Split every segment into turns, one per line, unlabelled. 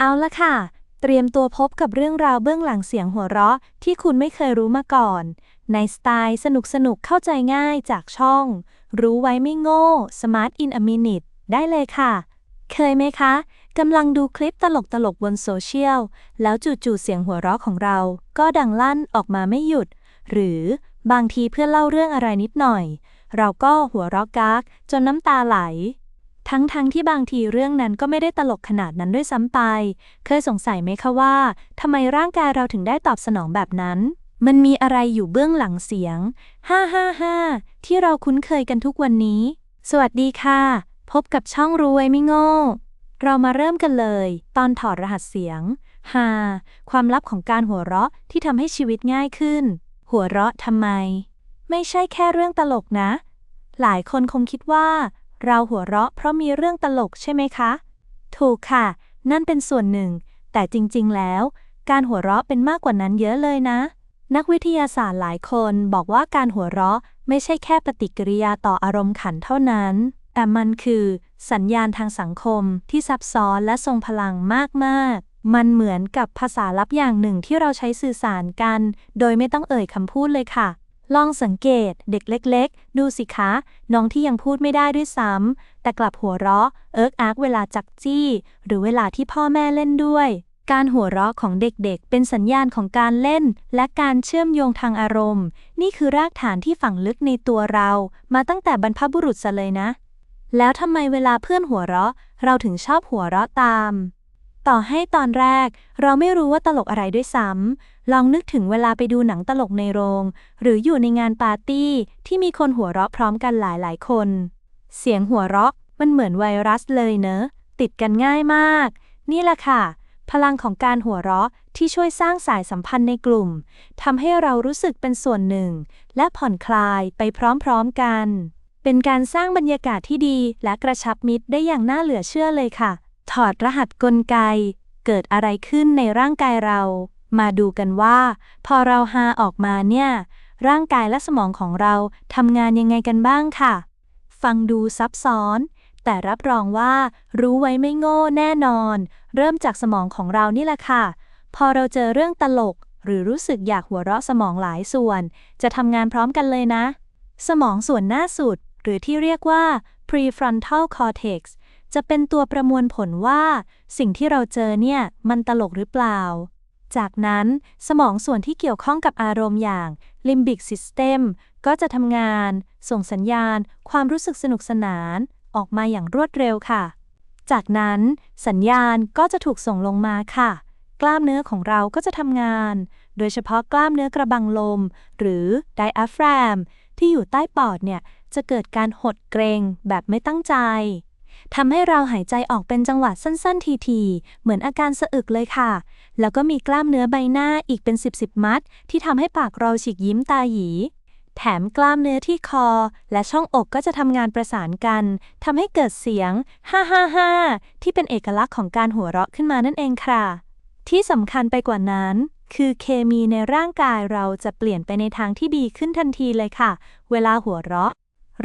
เอาละค่ะ เตรียมตัวพบกับเรื่องราวเบื้องหลังเสียงหัวเราะ ที่คุณไม่เคยรู้มาก่อน ในสไตล์สนุกสนุกๆเข้าใจง่ายจากช่อง รู้ไว้ไม่โง่ Smart in a Minute ได้เลยค่ะ เคยไหมคะ กำลังดูคลิปตลกตลกๆบนโซเชียล แล้วจู่ๆเสียงหัวเราะของเรา ก็ดังลั่นออกมาไม่หยุด หรือบางทีเพื่อนเล่าเรื่องอะไรนิดหน่อย เราก็หัวเราะกากจนน้ำตาไหล ทั้งๆทที่บางทีเรื่องนั้นก็ไม่ได้ตลกขนาดนั้นด้วยซ้ำไป เคยสงสัยไหมคะว่าทำไมร่างกายเราถึงได้ตอบสนองแบบนั้น มันมีอะไรอยู่เบื้องหลังเสียง 555 ที่เราคุ้นเคยกันทุกวันนี้ สวัสดีค่ะ พบกับช่องรว้ไม่โง่ เรามาเริ่มกันเลย ตอนถอดรหัสเสียง 5. ความลับของการหัวเราะที่ทำให้ชีวิตง่ายขึ้น หัวเราะทำไม ไม่ใช่แค่เรื่องตลกนะ หลายคนคงคิดว่า เราหัวเราะเพราะมีเรื่องตลกใช่ไหมคะ ถูกค่ะ นั่นเป็นส่วนหนึ่ง แต่จริงๆ แล้ว การหัวเราะเป็นมากกว่านั้นเยอะเลยนะ นักวิทยาศาสตร์หลายคนบอกว่าการหัวเราะไม่ใช่แค่ปฏิกิริยาต่ออารมณ์ขันเท่านั้น แต่มันคือ สัญญาณทางสังคมที่ซับซ้อนและทรงพลังมากๆ มันเหมือนกับภาษาลับอย่างหนึ่งที่เราใช้สื่อสารกัน โดยไม่ต้องเอ่ยคำพูดเลยค่ะ ลองสังเกตเด็กเล็ก ๆ ดูสิคะ น้องที่ยังพูดไม่ได้ด้วยซ้ำแต่กลับหัวเราะ เอิกอักเวลาจักจี้ หรือเวลาที่พ่อแม่เล่นด้วย การหัวเราะของเด็กๆ เป็นสัญญาณของการเล่น และการเชื่อมโยงทางอารมณ์ นี่คือรากฐานที่ฝังลึกในตัวเรา มาตั้งแต่บรรพบุรุษเลยนะ แล้วทำไมเวลาเพื่อนหัวเราะ เราถึงชอบหัวเราะตาม ต่อให้ตอนแรก เราไม่รู้ว่าตลกอะไรด้วยซ้ำลองนึกถึงเวลาไปดูหนังตลกในโรง หรืออยู่ในงานปาร์ตี้ที่มีคนหัวเราะพร้อมกันหลายๆคน เสียงหัวเราะมันเหมือนไวรัสเลยเนอะ ติดกันง่ายมาก นี่แหละค่ะ พลังของการหัวเราะที่ช่วยสร้างสายสัมพันธ์ในกลุ่มทำให้เรารู้สึกเป็นส่วนหนึ่ง และผ่อนคลายไปพร้อมๆกัน เป็นการสร้างบรรยากาศที่ดีและกระชับมิตรได้อย่างน่าเหลือเชื่อเลยค่ะ ถอดรหัสกลไก เกิดอะไรขึ้นในร่างกายเรา มาดูกันว่า พอเราฮาออกมาเนี่ย ร่างกายและสมองของเราทำงานยังไงกันบ้างค่ะ ฟังดูซับซ้อน แต่รับรองว่า รู้ไว้ไม่โง่แน่นอน เริ่มจากสมองของเรานี่แหละค่ะ พอเราเจอเรื่องตลก หรือรู้สึกอยากหัวเราะสมองหลายส่วน จะทำงานพร้อมกันเลยนะ สมองส่วนหน้าสุด หรือที่เรียกว่า prefrontal cortex จะเป็นตัวประมวลผลว่า สิ่งที่เราเจอเนี่ยมันตลกหรือเปล่า จากนั้นสมองส่วนที่เกี่ยวข้องกับอารมณ์อย่าง limbic system ก็จะทำงาน ส่งสัญญาณ ความรู้สึกสนุกสนาน ออกมาอย่างรวดเร็วค่ะ จากนั้นสัญญาณก็จะถูกส่งลงมาค่ะ กล้ามเนื้อของเราก็จะทำงาน โดยเฉพาะกล้ามเนื้อกระบังลม หรือ diaphragm ที่อยู่ใต้ปอดเนี่ยจะเกิดการหดเกรงแบบไม่ตั้งใจ ทำให้เราหายใจออกเป็นจังหวะสั้น ๆ ทีๆ เหมือนอาการสะอึกเลยค่ะ แล้วก็มีกล้ามเนื้อใบหน้าอีกเป็น 10บสมัด ที่ทำให้ปากเราฉีกยิ้มตาหยี แถมกล้ามเนื้อที่คอ และช่องอกก็จะทำงานประสานกันทำให้เกิดเสียง555ที่เป็นเอกลักษณ์ของการหัวเราะขึ้นมานั่นเองค่ะ ที่สำคัญไปกว่านั้นคือเคมีในร่างกายเราจะเปลี่ยนไปในทางที่ดีขึ้นทันทีเลยค่ะ เวลาหัวเราะ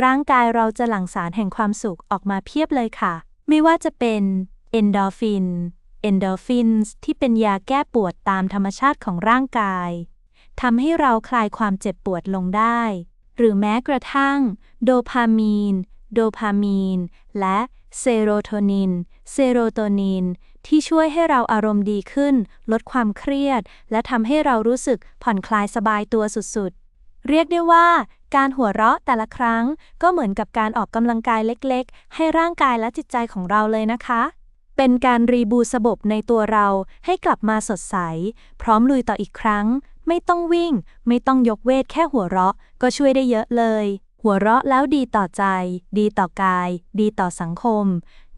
ร่างกายเราจะหลั่งสารแห่งความสุขออกมาเพียบเลยค่ะ ไม่ว่าจะเป็นเอนโดฟินเอนโดฟินส์ที่เป็นยาแก้ปวดตามธรรมชาติของร่างกายทำให้เราคลายความเจ็บปวดลงได้ หรือแม้กระทั่ง โดพามีน โดพามีน และเซโรโทนิน เซโรโทนิน ที่ช่วยให้เราอารมณ์ดีขึ้น ลดความเครียด และทำให้เรารู้สึกผ่อนคลายสบายตัวสุด เรียกได้ว่า การหัวเราะแต่ละครั้ง ก็เหมือนกับการออกกำลังกายเล็กๆ ให้ร่างกายและจิตใจของเราเลยนะคะ เป็นการรีบูสบบในตัวเราให้กลับมาสดใส พร้อมลุยต่ออีกครั้ง ไม่ต้องวิ่ง ไม่ต้องยกเวทแค่หัวเราะ ก็ช่วยได้เยอะเลย หัวเราะแล้วดีต่อใจ ดีต่อกาย ดีต่อสังคม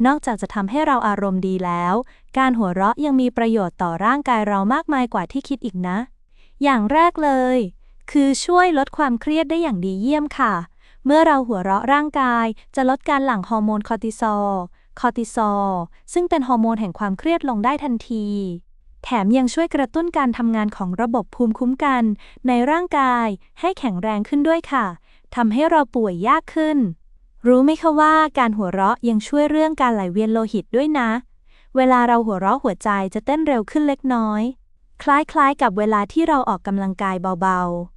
นอกจากจะทำให้เราอารมณ์ดีแล้ว การหัวเราะยังมีประโยชน์ต่อร่างกายเรามากมายกว่าที่คิดอีกนะ อย่างแรกเลย คือช่วยลดความเครียดได้อย่างดีเยี่ยมค่ะ เมื่อเราหัวเราะร่างกาย จะลดการหลั่งฮอร์โมนคอร์ติซอล คอร์ติซอล ซึ่งเป็นฮอร์โมนแห่งความเครียดลงได้ทันที แถมยังช่วยกระตุ้นการทำงานของระบบภูมิคุ้มกัน ในร่างกายให้แข็งแรงขึ้นด้วยค่ะ ทำให้เราป่วยยากขึ้น รู้ไหมคะว่าการหัวเราะยังช่วยเรื่องการไหลเวียนโลหิตด้วยนะ เวลาเราหัวเราะหัวใจจะเต้นเร็วขึ้นเล็กน้อย คล้ายๆ กับเวลาที่เราออกกำลังกายเบาๆ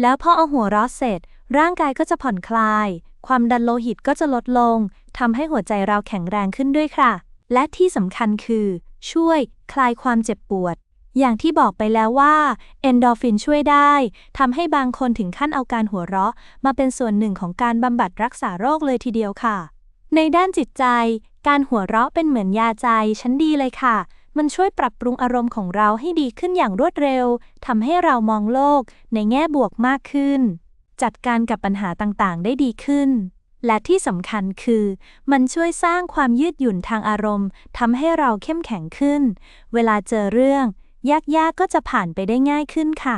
แล้วพอเอาหัวเราะเสร็จ ร่างกายก็จะผ่อนคลาย ความดันโลหิตก็จะลดลงทำให้หัวใจเราแข็งแรงขึ้นด้วยค่ะ และที่สำคัญคือ ช่วยคลายความเจ็บปวด อย่างที่บอกไปแล้วว่าเอนโดรฟินช่วยได้ทำให้บางคนถึงขั้นเอาการหัวเราะ มาเป็นส่วนหนึ่งของการบำบัดรักษาโรคเลยทีเดียวค่ะ ในด้านจิตใจ การหัวเราะเป็นเหมือนยาใจชั้นดีเลยค่ะ มันช่วยปรับปรุงอารมณ์ของเราให้ดีขึ้นอย่างรวดเร็วทำให้เรามองโลกในแง่บวกมากขึ้น จัดการกับปัญหาต่างๆ ได้ดีขึ้น และที่สำคัญคือ มันช่วยสร้างความยืดหยุ่นทางอารมณ์ทำให้เราเข้มแข็งขึ้น เวลาเจอเรื่อง ยากๆก็จะผ่านไปได้ง่ายขึ้นค่ะ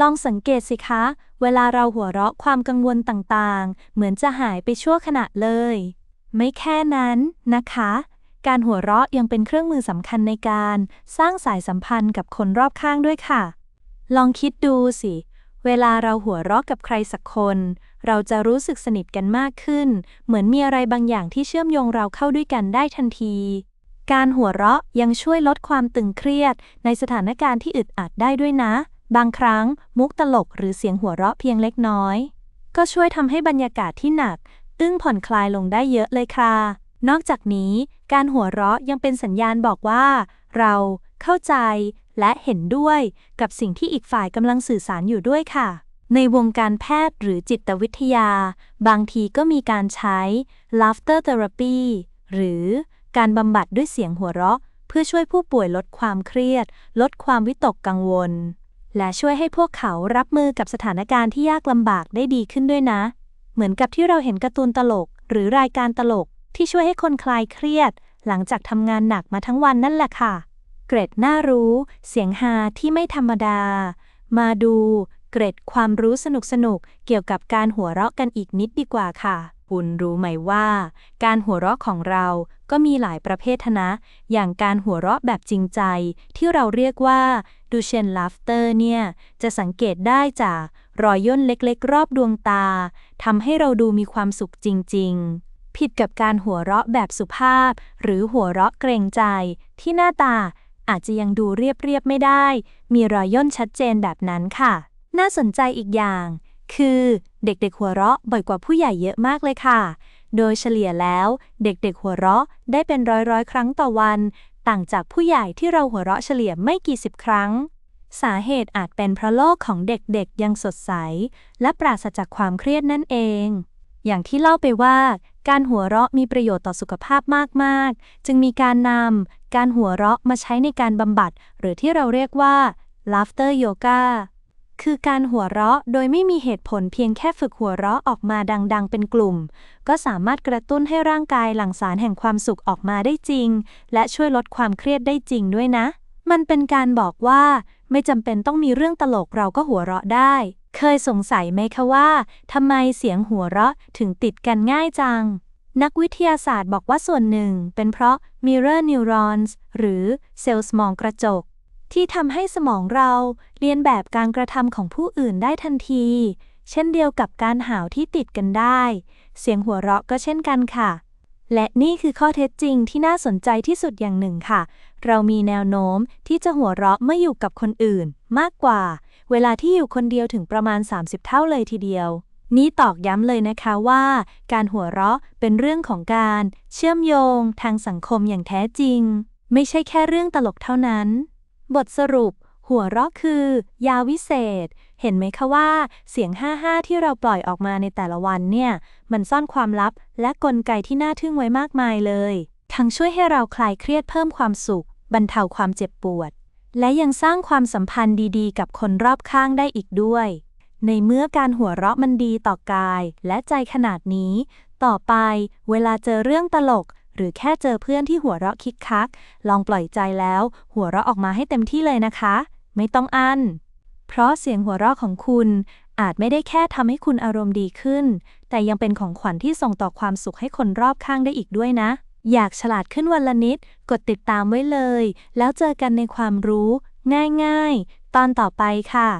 ลองสังเกตสิคะ เวลาเราหัวเราะความกังวลต่างๆ เหมือนจะหายไปชั่วขณะเลย ไม่แค่นั้นนะคะ การหัวเราะยังเป็นเครื่องมือสำคัญในการสร้างสายสัมพันธ์กับคนรอบข้างด้วยค่ะ ลองคิดดูสิ เวลาเราหัวเราะกับใครสักคน เราจะรู้สึกสนิทกันมากขึ้น เหมือนมีอะไรบางอย่างที่เชื่อมโยงเราเข้าด้วยกันได้ทันที การหัวเราะยังช่วยลดความตึงเครียด ในสถานการณ์ที่อึดอัดได้ด้วยนะ บางครั้ง มุกตลกหรือเสียงหัวเราะเพียงเล็กน้อย ก็ช่วยทำให้บรรยากาศที่หนัก ตึ้งผ่อนคลายลงได้เยอะเลยค่ะ นอกจากนี้ การหัวเราะยังเป็นสัญญาณบอกว่า เราเข้าใจและเห็นด้วยกับสิ่งที่อีกฝ่ายกำลังสื่อสารอยู่ด้วยค่ะ ในวงการแพทย์หรือจิตวิทยา บางทีก็มีการใช้ laughter therapy หรือการบำบัดด้วยเสียงหัวเราะ เพื่อช่วยผู้ป่วยลดความเครียด ลดความวิตกกังวล และช่วยให้พวกเขารับมือกับสถานการณ์ที่ยากลำบากได้ดีขึ้นด้วยนะ เหมือนกับที่เราเห็นการ์ตูนตลก หรือรายการตลก ที่ช่วยให้คนคลายเครียด หลังจากทำงานหนักมาทั้งวันนั่นแหละค่ะ เกรดน่ารู้ เสียงฮาที่ไม่ธรรมดา มาดูเกรดความรู้สนุกสนุกๆเกี่ยวกับการหัวเราะกันอีกนิดดีกว่าค่ะ คุณรู้ไหมว่า การหัวเราะของเราก็มีหลายประเภทนะ อย่างการหัวเราะแบบจริงใจ ที่เราเรียกว่าดูเชนลาฟเตอร์เนี่ย จะสังเกตได้จากรอยย่นเล็กๆ รอบดวงตาทำให้เราดูมีความสุขจริง ๆ ผิดกับการหัวเราะแบบสุภาพ หรือหัวเราะเกรงใจ ที่หน้าตาอาจจะยังดูเรียบๆไม่ได้ มีรอยย่นชัดเจนแบบนั้นค่ะ น่าสนใจอีกอย่าง คือเด็กๆหัวเราะบ่อยกว่าผู้ใหญ่เยอะมากเลยค่ะ โดยเฉลี่ยแล้ว เด็กๆหัวเราะได้เป็นร้อยๆ ครั้งต่อวัน ต่างจากผู้ใหญ่ที่เราหัวเราะเฉลี่ยไม่กี่สิบครั้ง สาเหตุอาจเป็นเพราะโลกของเด็กๆยังสดใส และปราศจากความเครียดนั่นเอง อย่างที่เล่าไปว่า การหัวเราะมีประโยชน์ต่อสุขภาพมาก ๆ จึงมีการนำการหัวเราะมาใช้ในการบำบัด หรือที่เราเรียกว่า laughter yoga คือการหัวเราะโดยไม่มีเหตุผลเพียงแค่ฝึกหัวเราะออกมาดัง ๆ เป็นกลุ่ม ก็สามารถกระตุ้นให้ร่างกายหลั่งสารแห่งความสุขออกมาได้จริง และช่วยลดความเครียดได้จริงด้วยนะ มันเป็นการบอกว่า ไม่จำเป็นต้องมีเรื่องตลกเราก็หัวเราะได้ เคยสงสัยไหมคะว่าทำไมเสียงหัวเราะถึงติดกันง่ายจัง นักวิทยาศาสตร์บอกว่าส่วนหนึ่งเป็นเพราะ mirror neurons หรือเซลล์สมองกระจก ที่ทำให้สมองเราเรียนแบบการกระทำของผู้อื่นได้ทันที เช่นเดียวกับการหาวที่ติดกันได้ เสียงหัวเราะก็เช่นกันค่ะ และนี่คือข้อเท็จจริงที่น่าสนใจที่สุดอย่างหนึ่งค่ะ เรามีแนวโน้มที่จะหัวเราะเมื่ออยู่กับคนอื่นมากกว่า เวลาที่อยู่คนเดียวถึงประมาณ 30 เท่าเลยทีเดียว นี่ตอกย้ำเลยนะคะว่า การหัวเราะเป็นเรื่องของการเชื่อมโยง ทางสังคมอย่างแท้จริง ไม่ใช่แค่เรื่องตลกเท่านั้น บทสรุป หัวเราะคือ ยาวิเศษ เห็นไหมคะว่า เสียง 55 ที่เราปล่อยออกมาในแต่ละวันเนี่ย มันซ่อนความลับและกลไกที่น่าทึ่งไว้มากมายเลย ทั้งช่วยให้เราคลายเครียดเพิ่มความสุข บรรเทาความเจ็บปวด และยังสร้างความสัมพันธ์ดีๆ กับคนรอบข้างได้อีกด้วย ในเมื่อการหัวเราะมันดีต่อกายและใจขนาดนี้ ต่อไปเวลาเจอเรื่องตลก หรือแค่เจอเพื่อนที่หัวเราะคิกคัก ลองปล่อยใจแล้ว หัวเราะออกมาให้เต็มที่เลยนะคะ ไม่ต้องอั้น เพราะเสียงหัวเราะของคุณ อาจไม่ได้แค่ทำให้คุณอารมณ์ดีขึ้น แต่ยังเป็นของขวัญที่ส่งต่อความสุขให้คนรอบข้างได้อีกด้วยนะ อยากฉลาดขึ้นวันละนิด กดติดตามไว้เลย แล้วเจอกันในความรู้ ง่ายๆ ตอนต่อไปค่ะ